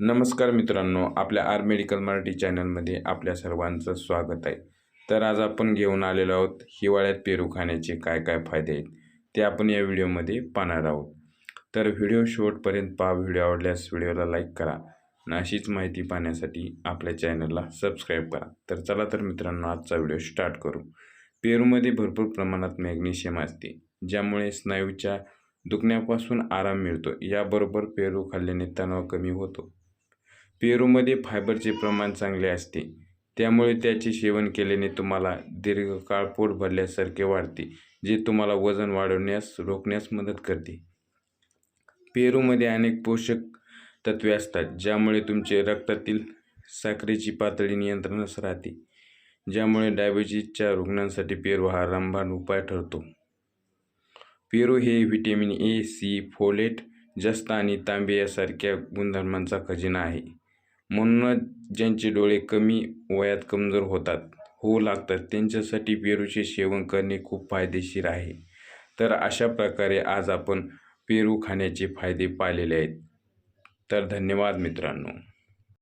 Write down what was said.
नमस्कार मित्रांनो आपल्या आर मेडिकल मराठी चॅनलमध्ये आपल्या सर्वांचं स्वागत आहे. तर आज आपण घेऊन आलेलो आहोत हिवाळ्यात पेरू खाण्याचे काय काय फायदे आहेत ते आपण या व्हिडिओमध्ये पाहणार आहोत. तर व्हिडिओ शेवटपर्यंत पहा व्हिडिओ आवडल्यास व्हिडिओला लाईक करा आणि अशीच माहिती पाहण्यासाठी आपल्या चॅनलला सबस्क्राईब करा. तर चला तर मित्रांनो आजचा व्हिडिओ स्टार्ट करू. पेरूमध्ये भरपूर प्रमाणात मॅग्नेशियम असते ज्यामुळे स्नायूच्या दुखण्यापासून आराम मिळतो. याबरोबर पेरू खाल्ल्याने तणाव कमी होतो. पेरूमध्ये फायबरचे प्रमाण चांगले असते. त्यामुळे त्याचे सेवन केल्याने तुम्हाला दीर्घकाळ पोट भरल्यासारखे वाढते जे तुम्हाला वजन वाढवण्यास रोखण्यास मदत करते. पेरूमध्ये अनेक पोषक तत्वे असतात ज्यामुळे तुमचे रक्तातील साखरेची पातळी नियंत्रणास राहते ज्यामुळे डायबिटीजच्या रुग्णांसाठी पेरू हा रामबाण उपाय ठरतो. पेरू हे व्हिटॅमिन ए सी फोलेट जस्त आणि तांबे यासारख्या गुणधर्मांचा खजिना आहे. म्हणूनच ज्यांचे डोळे कमी वयात कमजोर होतात होऊ लागतात त्यांच्यासाठी पेरूचे सेवन करणे खूप फायदेशीर आहे. तर अशा प्रकारे आज आपण पेरू खाण्याचे फायदे पाहिलेले आहेत. तर धन्यवाद मित्रांनो.